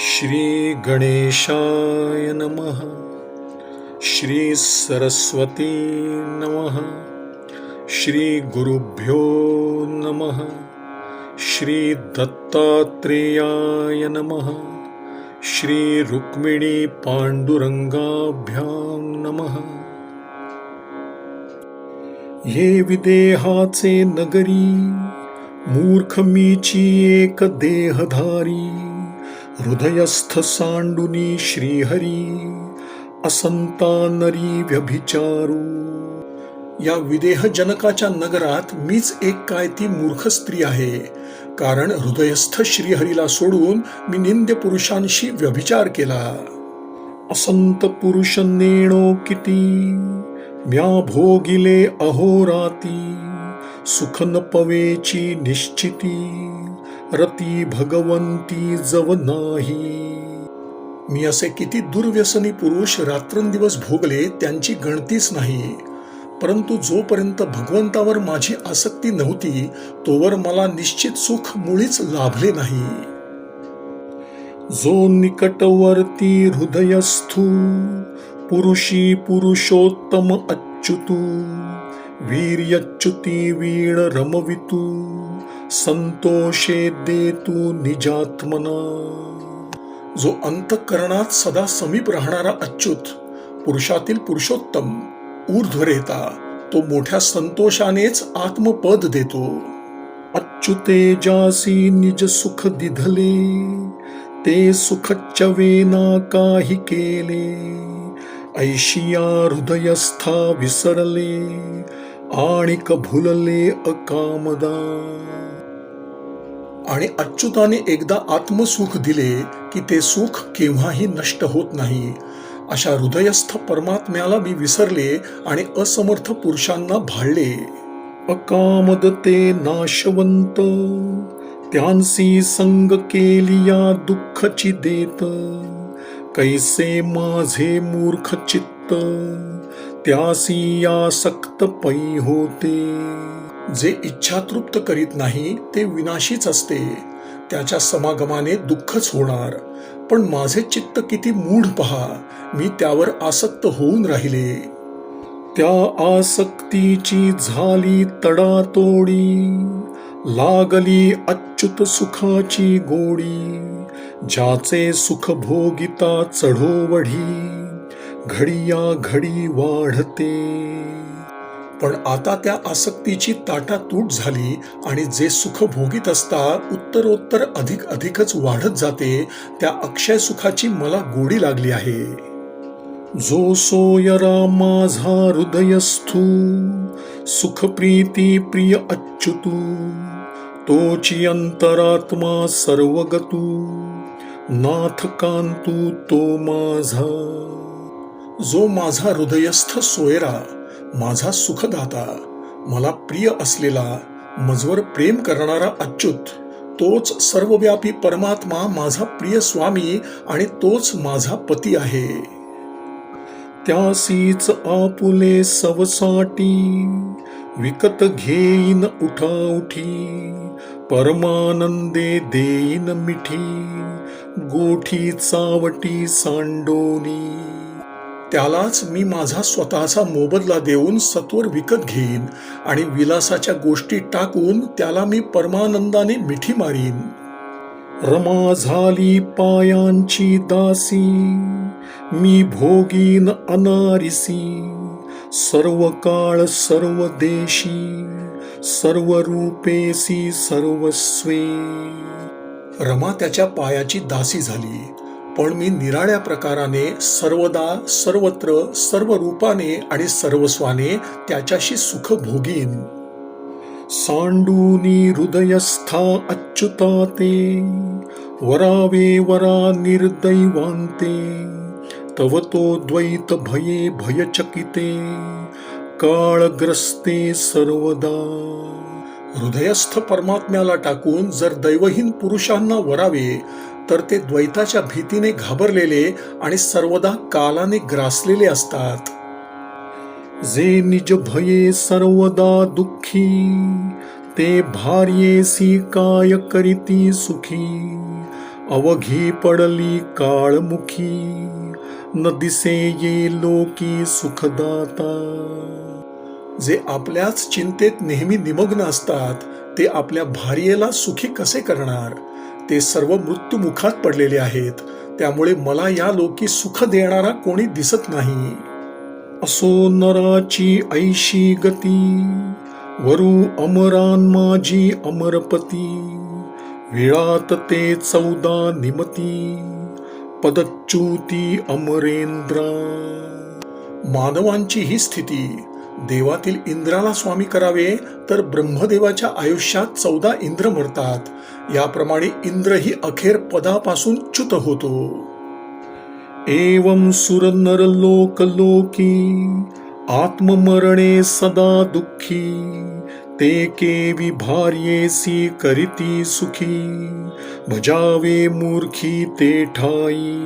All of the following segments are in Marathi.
श्री गणेशाय नमः। श्री सरस्वती नमः। श्री गुरुभ्यो नमः। श्री दत्तात्रेयाय नमः। श्री रुक्मिणी पांडुरंगाभ्यां नमः। ये विदेहाचे नगरी मूर्ख मीची एक देहधारी हृदयस्थ सांडुनी श्रीहरी असंता नरी व्यभिचारू. या विदेह जनकाच्या नगरात मीच एक काय ती मूर्ख स्त्री आहे. कारण हृदयस्थ श्रीहरीला सोडून मी निंद्य पुरुषांशी व्यभिचार केला. असंत पुरुष नेणो किती म्या भोगिले अहोराती सुखन पवेची निश्चिती. रती भगवंती जव नाही. मी असे किती दुर्व्यसनी पुरुष रात्रंदिवस भोगले त्यांची गणतीच नाही. परंतु जोपर्यंत भगवंतावर माझी आसक्ती नव्हती तोवर मला निश्चित सुख मुळीच लाभले नाही. जो निकटवर्ती हृदयस्थू पुरुषी पुरुषोत्तम अच्युतू वीर्यच्युती वीण रमवितू संतोषे देतू निजात्मना। जो अंतःकरणात सदा समीप राहणारा अच्युत पुरुषातील पुरुषोत्तम ऊर्ध्वरेता तो मोठ्या संतोषानेच आत्मपद देतो। अच्युते जासी निज सुख दिधले ते सुख चवेना काही केले। ऐशिया हृदयस्था विसरले आणि भुलले अकामदा. आणि अच्युताने एकदा आत्मसुख दिले की ते सुख केव्हाही नष्ट होत नाही. अशा हृदयस्थ परमात्म्याला मी विसरले आणि असमर्थ पुरुषांना भाळले. अकामद ते नाशवंत त्यांसी संग केलिया दुःखची देत कैसे माझे मूर्ख चित्त. त्यासी आसक्त पै होते जे इच्छा तृप्त करीत नाही ते विनाशीच असते. त्याच्या समागमाने दुःखच होणार. पण माझे चित्त किती मूढ पहा मी त्यावर आसक्त होऊन राहिले. त्या आसक्तीची झाली तडातोडी लागली अच्युत सुखाची गोडी ज्याचे सुख भोगिता चढोवढी. घडिया घडी वाढते. पण आता त्या आसक्तीची ताटातूट झाली आणि जे सुख भोगीत असता उत्तरोत्तर अधिक अधिकच वाढत जाते त्या अक्षय सुखाची मला गोडी लागली आहे. जो सोयरा माझा हृदयस्थू सुख प्रीती प्रिय अच्युतू तोची अंतरात्मा सर्वगतू नाथ कांतू तो माझा. जो माझा हृदयस्थ सोयरा माझा सुखदाता मला प्रिय असलेला मजवर प्रेम करणारा अच्युत तोच सर्वव्यापी परमात्मा माझा प्रिय स्वामी आणि तोच माझा पती आहे. त्यासीच आपुले सवसाटी विकत घेईन उठाउठी परमानंदे देईन मिठी गोठी चावटी सांडोनी त्यालाच मी माझा स्वतःचा मोबदला देऊन सत्वर विकत घेईन आणि विलासाच्या गोष्टी टाकून त्याला मी परमानंदाने मिठी मारीन. रमा झाली पायांची दासी मी भोगीन अनारिसी सर्व काळ सर्व देशी सर्व रूपेसी सर्वस्वे. रमा त्याच्या पायाची दासी झाली. पण मी निराळ्या प्रकाराने सर्वदा सर्वत्र सर्व रूपाने आणि सर्वस्वाने त्याच्याशी सुख भोगीन सांडूनी हृदयस्था अच्युता ते वरावे वरा निर्दैवांते तव तो द्वैत भये भयचकिते काळग्रस्ते सर्वदा. हृदयस्थ परमात्म्याला टाकून जर दैवहीन पुरुषांना वरावे तर ते द्वैताच्या भीतीने घाबरलेले आणि सर्वदा कालाने ग्रासलेले असतात. जे निज भये सर्वदा दुःखी ते भार्येसी काय करीती सुखी. अवघी पडली काळमुखी न दिसे ये लोकी सुखदाता. जे आपल्याच चिंतेत नेहमी निमग्न असतात ते आपल्या भार्येला सुखी कसे करणार? ते सर्व मृत्युमुखात पडलेले आहेत. त्यामुळे मला या लोकी सुख देणारा कोणी दिसत नाही. असो नराची ऐशी गती वरू अमरान माझी अमरपती. विळात ते चौदा निमती पदच्युती अमरेंद्रा. मानवांची ही स्थिती देवातील इंद्राला स्वामी करावे तर ब्रह्मदेवाच्या आयुष्यात चौदा इंद्र मरतात. याप्रमाणे इंद्र ही अखेर पदापासून च्युत होतो. एवं सुरनर लोक लोकी आत्ममरणे सदा दुःखी ते केवी भार्येसी करीती सुखी भजावे मूर्खी ते ठाई.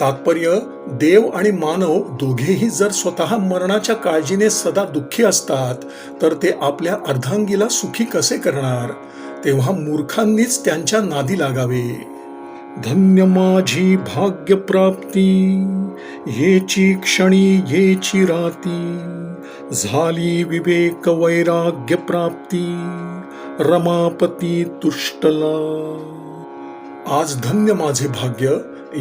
तात्पर्य देव आणि मानव दोघेही जर स्वतः मरणाच्या काळजीने सदा दुःखी असतात तर ते आपल्या अर्धांगीला सुखी कसे करणार? तेव्हा मूर्खांनीच त्यांच्या नादी लागावे. धन्य माझी भाग्य प्राप्ती येची क्षणी येची राती. झाली विवेक वैराग्य प्राप्ती रमापती तुष्टला. आज धन्य माझे भाग्य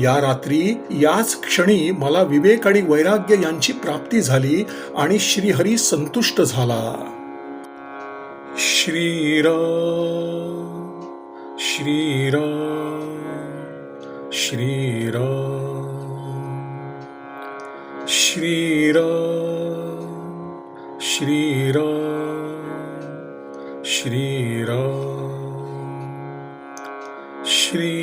या रात्री याच क्षणी मला विवेक आणि वैराग्य यांची प्राप्ती झाली आणि श्रीहरी संतुष्ट झाला. श्रीराम श्रीराम श्रीराम श्रीराम श्रीराम श्रीराम श्री